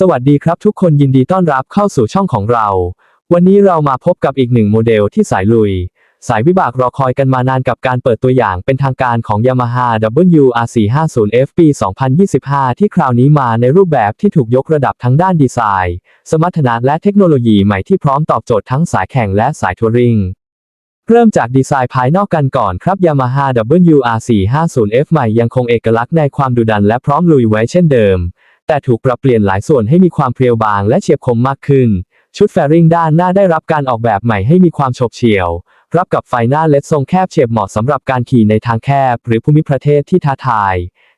สวัสดีครับทุกคนยินดีต้อนรับเข้าสู่ช่องของเรา วันนี้เรามาพบกับอีกหนึ่งโมเดลที่สายลุย สายวิบากรอคอยกันมานานกับการเปิดตัวอย่างเป็นทางการของ Yamaha WR450F ปี 2025 ที่คราวนี้มาในรูปแบบที่ถูกยกระดับทั้งด้านดีไซน์ สมรรถนะและเทคโนโลยีใหม่ที่พร้อมตอบโจทย์ทั้งสายแข่งและสายทัวริงเริ่มจากดีไซน์ภายนอกกันก่อนครับ Yamaha WR450F ใหม่ยังคงเอกลักษณ์ในความดุดันและพร้อมลุยไว้เช่นเดิม แต่ถูกปรับเปลี่ยนหลายส่วนให้มีความเพรียวบางและเฉียบคมมากขึ้น ชุดแฟริงด้านหน้าได้รับการออกแบบใหม่ให้มีความโฉบเฉี่ยว รับกับไฟหน้าเล็ดทรงแคบเฉียบเหมาะสำหรับการขี่ในทางแคบ หรือภูมิประเทศที่ท้าทาย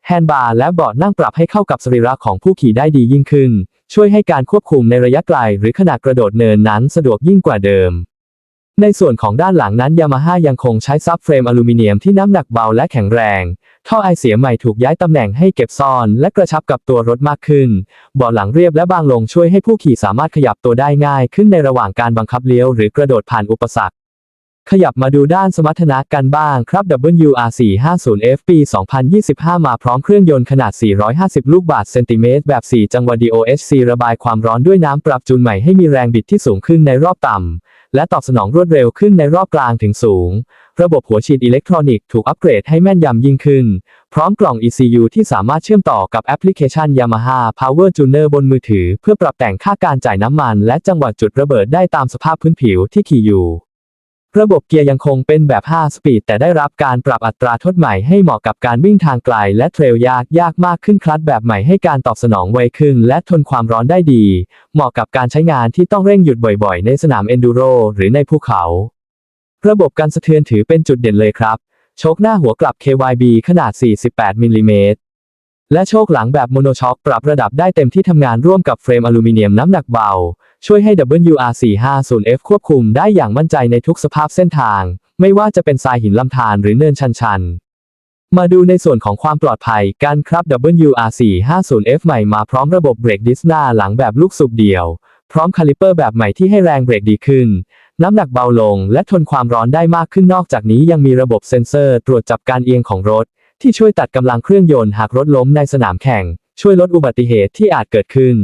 แฮนด์บาร์และเบาะนั่งปรับให้เข้ากับสรีระของผู้ขี่ได้ดียิ่งขึ้น ช่วยให้การควบคุมในระยะไกล หรือขณะกระโดดเนินนั้นสะดวกยิ่งกว่าเดิม ในส่วนของด้านหลังนั้นยามาฮ่ายังคงใช้ซับเฟรมอลูมิเนียมที่น้ำหนักเบาและแข็งแรง ท่อไอเสียใหม่ถูกย้ายตำแหน่งให้เก็บซ่อนและกระชับกับตัวรถมากขึ้นเบาะหลังเรียบและบางลงช่วยให้ผู้ขี่สามารถขยับตัวได้ง่ายขึ้นในระหว่างการบังคับเลี้ยวหรือกระโดดผ่านอุปสรรค ขยับมาดูด้านสมรรถนะกันบ้างครับ WR450F ปี 2025 มาพร้อมเครื่องยนต์ขนาด 450 ลูกบาศก์เซนติเมตรแบบ 4 จังหวะ DOHC ระบายความร้อนด้วยน้ำปรับจูนใหม่ให้มีแรงบิดที่สูงขึ้นในรอบต่ำ และตอบสนองรวดเร็วขึ้นในรอบกลางถึงสูง ระบบหัวฉีดอิเล็กทรอนิกส์ถูกอัปเกรดให้แม่นยำยิ่งขึ้น พร้อมกล่อง ECU ที่สามารถเชื่อมต่อกับแอปพลิเคชัน Yamaha Power Tuner บนมือถือ เพื่อปรับแต่งค่าการจ่ายน้ำมัน และจังหวะจุดระเบิดได้ตามสภาพพื้นผิวที่ขี่อยู่ ระบบเกียร์ยังคงเป็นแบบ 5 สปีด แต่ได้รับการปรับอัตราทดใหม่ให้เหมาะกับการวิ่งทางไกล และเทรลยากยากมากขึ้นคลัตช์แบบใหม่ให้การตอบสนองไวขึ้น และทนความร้อนได้ดี เหมาะกับการใช้งานที่ต้องเร่งหยุดบ่อยๆ ในสนามเอนดูโรหรือในภูเขา ระบบการสะเทือนถือเป็นจุดเด่นเลยครับโชคหน้าหัวกลับ KYB ขนาด 48มิลลิเมตร และโชคหลังแบบโมโนช็อคปรับระดับได้เต็มที่ทำงานร่วมกับเฟรมอลูมิเนียมน้ำหนักเบา ช่วยให้ WR450F ควบคุมได้อย่างมั่นใจในทุกสภาพเส้นทาง ไม่ว่าจะเป็นทรายหินลำธารหรือเนินชันๆมาดูในส่วนของความปลอดภัยกันครับ WR450F ใหม่มาพร้อมระบบเบรกดิสหน้าหลังแบบลูกสูบเดี่ยว พร้อมคาลิเปอร์แบบใหม่ที่ให้แรงเบรกดีขึ้น น้ำหนักเบาลงและทนความร้อนได้มากขึ้นนอกจากนี้ยังมีระบบเซ็นเซอร์ตรวจจับการเอียงของรถ ที่ช่วยตัดกำลังเครื่องยนต์หากรถล้มในสนามแข่ง ช่วยลดอุบัติเหตุที่อาจเกิดขึ้น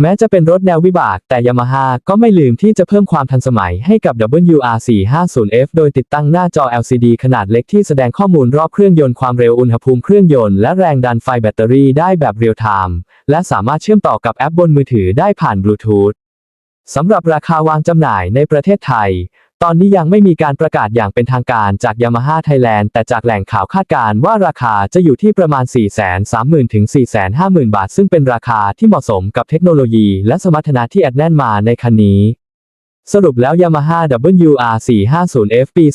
แม้จะเป็นรถแนววิบากแต่ยามาฮ่าก็ไม่ลืมที่จะเพิ่มความทันสมัยให้กับ WR450F โดยติดตั้งหน้าจอ LCD ขนาดเล็กที่แสดงข้อมูลรอบเครื่องยนต์ความเร็วอุณหภูมิเครื่องยนต์และแรงดันไฟแบตเตอรี่ได้แบบเรียลไทม์และสามารถเชื่อมต่อกับแอปบนมือถือได้ผ่านบลูทูธสำหรับราคาวางจำหน่ายในประเทศไทย ตอนนี้ยังไม่มีการประกาศอย่างเป็นทางการจากยามาฮ่าไทยแลนด์แต่จากแหล่งข่าวคาดการณ์ว่าราคาจะอยู่ที่ประมาณ 430,000 ถึง 450,000 บาท ซึ่งเป็นราคาที่เหมาะสมกับเทคโนโลยีและสมรรถนะที่แอดแน่นมาในคันนี้ สรุปแล้ว Yamaha WR450F ปี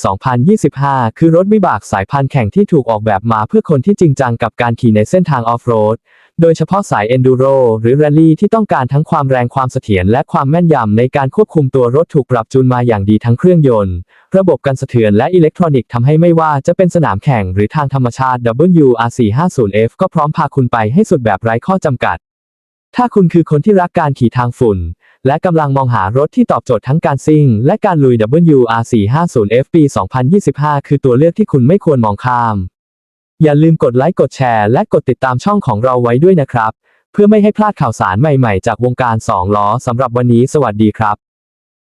2025 คือรถวิบากสายพันธุ์แข่งที่ถูกออกแบบมาเพื่อคนที่จริงจังกับการขี่ในเส้นทางออฟโรด โดยเฉพาะสาย Enduro หรือ Rally ที่ต้องการทั้งความแรงความเสถียรและความแม่นยำในการควบคุมตัวรถถูกปรับจูนมาอย่างดีทั้งเครื่องยนต์ ระบบการสะเทือนและอิเล็กทรอนิกส์ทำให้ไม่ว่าจะเป็นสนามแข่งหรือทางธรรมชาติ WR450F ก็พร้อมพาคุณไปให้สุดแบบไร้ข้อจำกัด ถ้าคุณคือคนที่รักการขี่ทางฝุ่น และกำลังมองหารถที่ตอบโจทย์ทั้งการซิ่ง และการลุย WR450F ปี 2025 คือตัวเลือกที่คุณไม่ควรมองข้าม อย่าลืมกดไลค์กดแชร์ และกดติดตามช่องของเราไว้ด้วยนะครับ เพื่อไม่ให้พลาดข่าวสารใหม่ๆ จากวงการ2ล้อสำหรับวันนี้สวัสดีครับ